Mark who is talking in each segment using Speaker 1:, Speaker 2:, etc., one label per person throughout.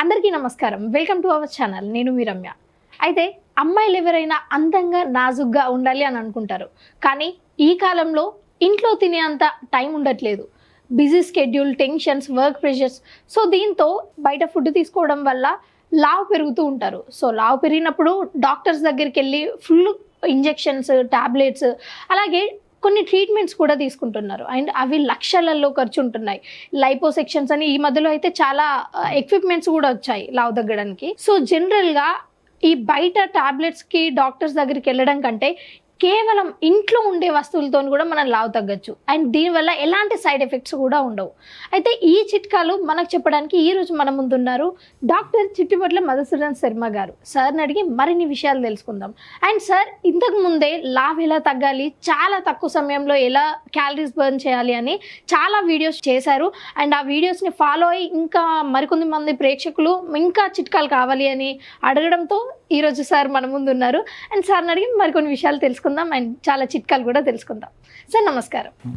Speaker 1: అందరికీ నమస్కారం. Welcome to our channel నేను మీ రమ్య. అయితే అమ్మాయిలు ఎవరైనా అందంగా నాజుగ్గా ఉండాలి అని అనుకుంటారు. కానీ ఈ కాలంలో ఇంట్లో తినే అంత టైం ఉండట్లేదు. Busy schedule tensions work pressures so దీంతో బయట ఫుడ్ తీసుకోవడం వల్ల లావు పెరుగుతూ ఉంటారు. సో లావు పెరిగినప్పుడు డాక్టర్స్ దగ్గరికి వెళ్ళి ఫుల్ ఇంజెక్షన్స్ టాబ్లెట్స్ అలాగే కొన్ని ట్రీట్మెంట్స్ కూడా తీసుకుంటున్నారు. అండ్ అవి లక్షలలో ఖర్చు ఉంటున్నాయి లైపోసెక్షన్స్ అని ఈ మధ్యలో అయితే చాలా ఎక్విప్మెంట్స్ కూడా వచ్చాయి లావు తగ్గడానికి. సో జనరల్గా ఈ బయట టాబ్లెట్స్కి డాక్టర్స్ దగ్గరికి వెళ్ళడం కంటే కేవలం ఇంట్లో ఉండే వస్తువులతో కూడా మనం లావు తగ్గచ్చు. అండ్ దీనివల్ల ఎలాంటి సైడ్ ఎఫెక్ట్స్ కూడా ఉండవు. అయితే ఈ చిట్కాలు మనకు చెప్పడానికి ఈ రోజు మన ముందున్నారు డాక్టర్ చిట్టిపట్ల మధుసూదన్ శర్మ గారు. సార్ని అడిగి మరిన్ని విషయాలు తెలుసుకుందాం. అండ్ సార్ ఇంతకు ముందే లావ్ ఎలా తగ్గాలి చాలా తక్కువ సమయంలో ఎలా క్యాలరీస్ బర్న్ చేయాలి అని చాలా వీడియోస్ చేశారు. అండ్ ఆ వీడియోస్ని ఫాలో అయ్యి ఇంకా మరికొంది మంది ప్రేక్షకులు ఇంకా చిట్కాలు కావాలి అని అడగడంతో ఈరోజు సార్ మన ముందు ఉన్నారు. అండ్ సార్ని అడిగి మరికొన్ని విషయాలు తెలుసుకుందాం. అండ్ చాలా చిట్కాలు కూడా తెలుసుకుందాం. సార్ నమస్కారం.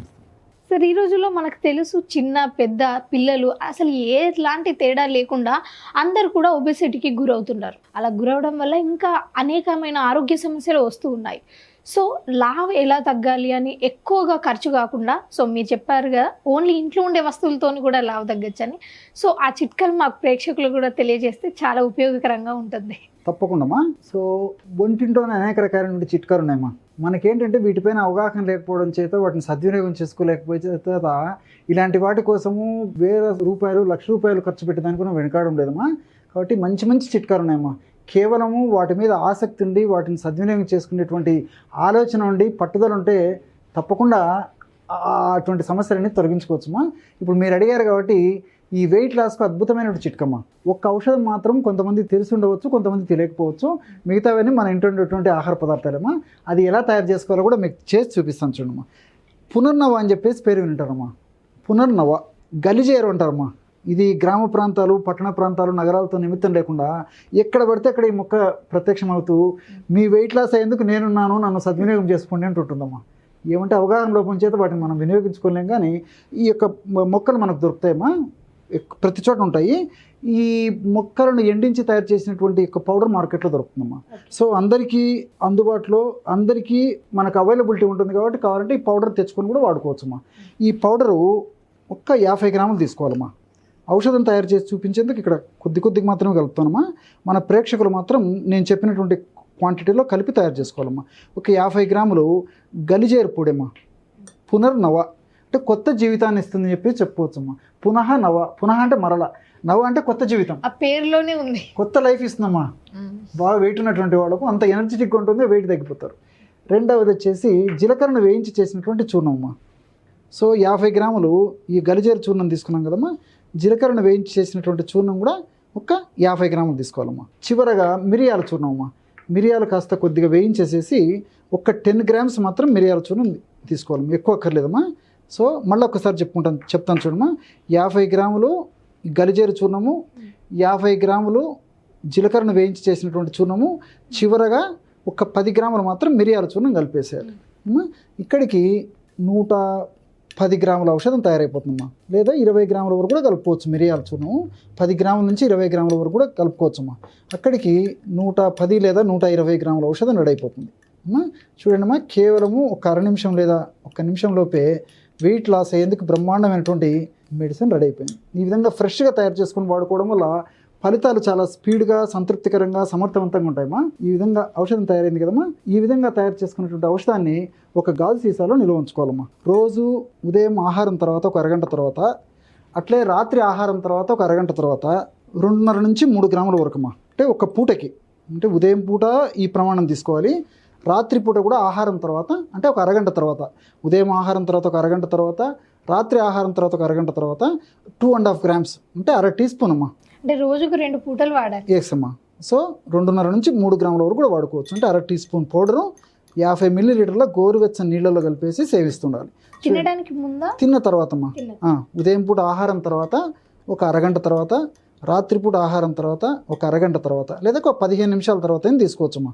Speaker 1: సార్ ఈ రోజుల్లో మనకు తెలుసు చిన్న పెద్ద పిల్లలు అసలు ఎలాంటి తేడా లేకుండా అందరు కూడా ఒబెసిటీకి గురవుతున్నారు. అలా గురవడం వల్ల ఇంకా అనేకమైన ఆరోగ్య సమస్యలు వస్తూ ఉన్నాయి. సో లావ్ ఎలా తగ్గాలి అని ఎక్కువగా ఖర్చు కాకుండా సో మీరు చెప్పారు కదా ఓన్లీ ఇంట్లో ఉండే వస్తువులతో కూడా లావ్ తగ్గొచ్చని. సో ఆ చిట్కాలు మాకు ప్రేక్షకులు కూడా తెలియజేస్తే చాలా ఉపయోగకరంగా ఉంటుంది.
Speaker 2: తప్పకుండామా? సో ఒంటింట్లోనే అనేక రకాలైన చిట్కాలు ఉన్నాయమ్మా. మనకేంటంటే వీటిపైన అవగాహన లేకపోవడం చేత వాటిని సద్వినియోగం చేసుకోలేకపోయే చేత ఇలాంటి వాటి కోసము వేల రూపాయలు లక్ష రూపాయలు ఖర్చు పెట్టేదానికి మనం వెనకాడడం లేదమ్మా కాబట్టి మంచి మంచి చిట్కాలు ఉన్నాయమ్మా కేవలము వాటి మీద ఆసక్తి ఉండి వాటిని సద్వినియోగం చేసుకునేటువంటి ఆలోచన ఉండి పట్టుదల ఉంటే తప్పకుండా అటువంటి సమస్యలన్నీ తొలగించుకోవచ్చుమా? ఇప్పుడు మీరు అడిగారు కాబట్టి ఈ వెయిట్ లాస్కు అద్భుతమైన చిట్కమ్మ. ఒక్క ఔషధం మాత్రం కొంతమంది తెలిసి ఉండవచ్చు కొంతమంది తెలియకపోవచ్చు. మిగతావన్నీ మన ఇంట్లో ఉండేటువంటి ఆహార పదార్థాలమ్మా అది ఎలా తయారు చేసుకోవాలో కూడా మీకు చేసి చూపిస్తాను చూడమ్మా. పునర్నవ అని చెప్పేసి పేరు వింటారమ్మా. పునర్నవ. గలిజేరు అంటారమ్మా. ఇది గ్రామ ప్రాంతాలు పట్టణ ప్రాంతాలు నగరాలతో నిమిత్తం లేకుండా ఎక్కడ పడితే అక్కడ ఈ మొక్క ప్రత్యక్షమవుతూ మీ వెయిట్ లాస్ అయ్యేందుకు నేనున్నాను నన్ను సద్వినియోగం చేసుకోండి అంటుంటుందమ్మా. ఏమంటే అవగాహన లోపం చేత వాటిని మనం వినియోగించుకోలేం కానీ ఈ యొక్క మొక్కలు మనకు దొరుకుతాయమ్మా. ప్రతి చోట ఉంటాయి. ఈ మొక్కలను ఎండించి తయారు చేసినటువంటి యొక్క పౌడర్ మార్కెట్లో దొరుకుతుందమ్మా. సో అందరికీ అందుబాటులో అందరికీ మనకు అవైలబిలిటీ ఉంటుంది కాబట్టి కావాలంటే ఈ పౌడర్ తెచ్చుకొని కూడా వాడుకోవచ్చమ్మా. ఈ పౌడరు ఒక్క యాభై గ్రాములు తీసుకోవాలమ్మా. ఔషధం తయారు చేసి చూపించేందుకు ఇక్కడ కొద్ది కొద్దిగా మాత్రమే కలుపుతానమ్మా. మన ప్రేక్షకులు మాత్రం నేను చెప్పినటువంటి క్వాంటిటీలో కలిపి తయారు చేసుకోవాలమ్మా. ఒక యాభై గ్రాములు గలిజేరు పొడమ్మా. పునర్నవ అంటే కొత్త జీవితాన్ని ఇస్తుందని చెప్పి చెప్పుకోవచ్చమ్మా పునః నవ. పునః అంటే మరల. నవ అంటే కొత్త జీవితం.
Speaker 1: ఆ పేరులోనే ఉంది.
Speaker 2: కొత్త లైఫ్ ఇస్తుందమ్మా. బాగా వెయిట్ ఉన్నటువంటి వాళ్ళకు అంత ఎనర్జెటిక్ ఉంటుంది వెయిట్ తగ్గిపోతారు. రెండవది వచ్చేసి జీలకర్రను వేయించి చేసినటువంటి చూర్ణం అమ్మా. సో యాభై గ్రాములు ఈ గలిజేరు చూర్ణం తీసుకున్నాం కదమ్మా. జీలకర్రను వేయించి చేసినటువంటి చూర్ణం కూడా ఒక యాభై గ్రాములు తీసుకోవాలమ్మా. చివరగా మిరియాల చూర్ణం అమ్మా. మిరియాలు కాస్త కొద్దిగా వేయించేసేసి ఒక టెన్ గ్రామ్స్ మాత్రం మిరియాల చూర్ణం తీసుకోవాలి ఎక్కువ అక్కర్లేదమ్మా. సో మళ్ళీ ఒక్కసారి చెప్పుకుంటాను చెప్తాను చూడమ్మా. యాభై గ్రాములు గలిజేరు చూర్ణము యాభై గ్రాములు జీలకర్రను వేయించి చేసినటువంటి చూర్ణము చివరగా ఒక పది గ్రాములు మాత్రం మిరియాల చూర్ణం కలిపేసేయాలి. అమ్మా, ఇక్కడికి నూట పది గ్రాముల ఔషధం తయారైపోతుందమ్మా. లేదా ఇరవై గ్రాముల వరకు కూడా కలుపుకోవచ్చు మిరియాల చూర్ణము పది గ్రాముల నుంచి ఇరవై గ్రాముల వరకు కూడా కలుపుకోవచ్చమ్మా. అక్కడికి నూట పది లేదా నూట ఇరవై గ్రాముల ఔషధం రెడీ అయిపోతుంది అమ్మా చూడండి కేవలము ఒక అర నిమిషం లేదా ఒక నిమిషం లోపే వెయిట్ లాస్ అయ్యేందుకు బ్రహ్మాండమైనటువంటి మెడిసిన్ రెడీ అయిపోయింది ఈ విధంగా ఫ్రెష్గా తయారు చేసుకుని వాడుకోవడం వల్ల ఫలితాలు చాలా స్పీడ్గా సంతృప్తికరంగా సమర్థవంతంగా ఉంటాయమ్మా. ఈ విధంగా ఔషధం తయారైంది కదమ్మా. ఈ విధంగా తయారు చేసుకున్నటువంటి ఔషధాన్ని ఒక గాజు సీసాలో నిల్వ ఉంచుకోవాలమ్మా. రోజు ఉదయం ఆహారం తర్వాత ఒక అరగంట తర్వాత అట్లే రాత్రి ఆహారం తర్వాత ఒక అరగంట తర్వాత రెండున్నర నుంచి మూడు గ్రాముల వరకుమా అంటే ఒక పూటకి అంటే ఉదయం పూట ఈ ప్రమాణం తీసుకోవాలి. రాత్రి పూట కూడా ఆహారం తర్వాత అంటే ఒక అరగంట తర్వాత ఉదయం ఆహారం తర్వాత ఒక అరగంట తర్వాత రాత్రి ఆహారం తర్వాత ఒక అరగంట తర్వాత టూ అండ్ హాఫ్ గ్రామ్స్ అంటే అర టీ స్పూన్ అమ్మా
Speaker 1: అంటే రోజుకు రెండు పూటలు వాడాలి.
Speaker 2: ఎస్ అమ్మా. సో రెండున్నర నుంచి మూడు గ్రాముల వరకు కూడా వాడుకోవచ్చు. అంటే అర టీ స్పూన్ పౌడరు యాభై మిల్లీ లీటర్ల గోరువెచ్చని నీళ్ళలో కలిపేసి సేవిస్తుండాలి.
Speaker 1: తినడానికి ముందా?
Speaker 2: తిన్న తర్వాత ఉదయం పూట ఆహారం తర్వాత ఒక అరగంట తర్వాత రాత్రిపూట ఆహారం తర్వాత ఒక అరగంట తర్వాత లేదా ఒక పదిహేను నిమిషాల తర్వాత తీసుకోవచ్చమ్మా.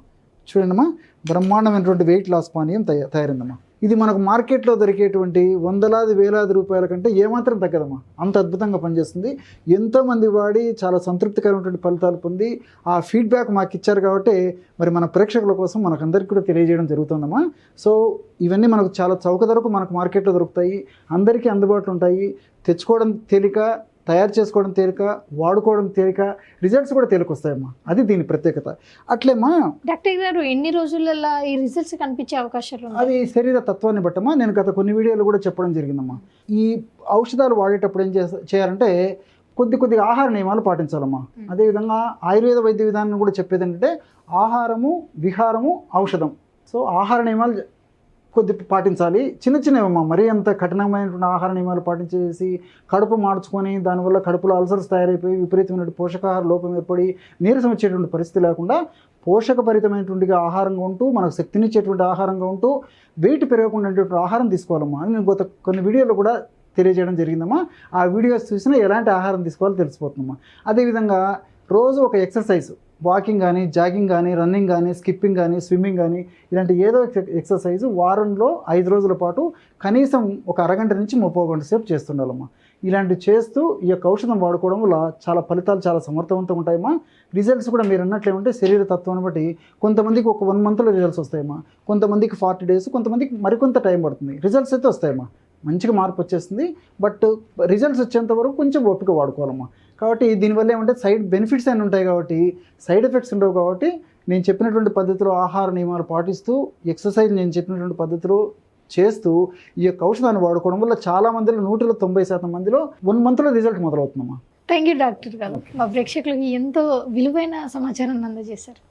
Speaker 2: చూడండమ్మా బ్రహ్మాండమైనటువంటి వెయిట్ లాస్ పానీయం తయ తయారైందమ్మా. ఇది మనకు మార్కెట్లో దొరికేటువంటి వందలాది వేలాది రూపాయల కంటే ఏమాత్రం తగ్గదమ్మా. అంత అద్భుతంగా పనిచేస్తుంది. ఎంతోమంది వాడి చాలా సంతృప్తికరమైనటువంటి ఫలితాలు పొంది ఆ ఫీడ్బ్యాక్ మాకు ఇచ్చారు కాబట్టి మరి మన ప్రేక్షకుల కోసం మనకందరికీ కూడా తెలియజేయడం జరుగుతుందమ్మా. సో ఇవన్నీ మనకు చాలా చౌక ధరకు మనకు మార్కెట్లో దొరుకుతాయి. అందరికీ అందుబాటులో ఉంటాయి. తెచ్చుకోవడం తేలిక తయారు చేసుకోవడం తేలిక వాడుకోవడం తేలిక రిజల్ట్స్ కూడా తేలిక వస్తాయమ్మా అది దీని ప్రత్యేకత. అట్లేమ్మా
Speaker 1: డాక్టర్ గారు ఎన్ని రోజులలో ఈ రిజల్ట్స్ కనిపించే అవకాశాలు
Speaker 2: అది శరీర తత్వాన్ని బట్టమ్మా నేను గత కొన్ని వీడియోలు కూడా చెప్పడం జరిగిందమ్మా. ఈ ఔషధాలు వాడేటప్పుడు ఏం చేయాలంటే కొద్ది కొద్దిగా ఆహార నియమాలు పాటించాలమ్మా.
Speaker 1: మ్మ్.
Speaker 2: అదేవిధంగా ఆయుర్వేద వైద్య విధానం కూడా చెప్పేది ఏంటంటే ఆహారము విహారము ఔషధం. సో ఆహార నియమాలు కొద్ది పాటించాలి. చిన్న చిన్నవి మరీ అంత కఠినమైనటువంటి ఆహార నియమాలు పాటించేసి కడుపు మార్చుకొని దానివల్ల కడుపులో అల్సర్స్ తయారైపోయి విపరీతమైనటువంటి పోషకాహార లోపం ఏర్పడి నీరసం వచ్చేటువంటి పరిస్థితి లేకుండా పోషకభరితమైనటువంటి ఆహారంగా ఉంటూ మనకు శక్తినిచ్చేటువంటి ఆహారంగా ఉంటూ వెయిట్ పెరగకుండా ఆహారం తీసుకోవాలమ్మా అని నేను గత కొన్ని వీడియోలు కూడా తెలియజేయడం జరిగిందమ్మా. ఆ వీడియోస్ చూసినా ఎలాంటి ఆహారం తీసుకోవాలో తెలిసిపోతుందమ్మా. అదేవిధంగా రోజు ఒక ఎక్సర్సైజ్. వాకింగ్ కానీ జాగింగ్ కానీ రన్నింగ్ కానీ స్కిప్పింగ్ కానీ స్విమ్మింగ్ కానీ ఇలాంటి ఏదో ఎక్సర్సైజ్ వారంలో ఐదు రోజుల పాటు కనీసం ఒక అరగంట నుంచి ముప్పై గంట సేపు చేస్తుండాలమ్మా. ఇలాంటివి చేస్తూ ఈ యొక్క ఔషధం వాడుకోవడం వల్ల చాలా ఫలితాలు చాలా సమర్థవంతంగా ఉంటాయమ్మా. రిజల్ట్స్ కూడా మీరు అన్నట్లేమంటే శరీర తత్వాన్ని బట్టి కొంతమందికి ఒక వన్ మంత్లో రిజల్ట్స్ వస్తాయమ్మా. కొంతమందికి ఫార్టీ డేస్ కొంతమందికి మరికొంత టైం పడుతుంది. రిజల్ట్స్ అయితే వస్తాయమ్మా. మంచిగా మార్పు వచ్చేస్తుంది. బట్ రిజల్ట్స్ వచ్చేంత వరకు కొంచెం ఓపిక వాడుకోవాలమ్మా. కాబట్టి దీనివల్ల ఏమంటే సైడ్ బెనిఫిట్స్ అన్నీ ఉంటాయి కాబట్టి సైడ్ ఎఫెక్ట్స్ ఉండవు కాబట్టి నేను చెప్పినటువంటి పద్ధతిలో ఆహార నియమాలు పాటిస్తూ ఎక్సర్సైజ్ నేను చెప్పినటువంటి పద్ధతిలో చేస్తూ ఈ యొక్క ఔషధాన్ని వాడుకోవడం వల్ల చాలా మందిలో నూటిలో తొంభై శాతం మందిలో వన్ మంత్లో రిజల్ట్ మొదలవుతుందమ్మా.
Speaker 1: థ్యాంక్ యూ డాక్టర్ గారు. మా ప్రేక్షకులకు ఎంతో విలువైన సమాచారాన్ని అందజేశారు.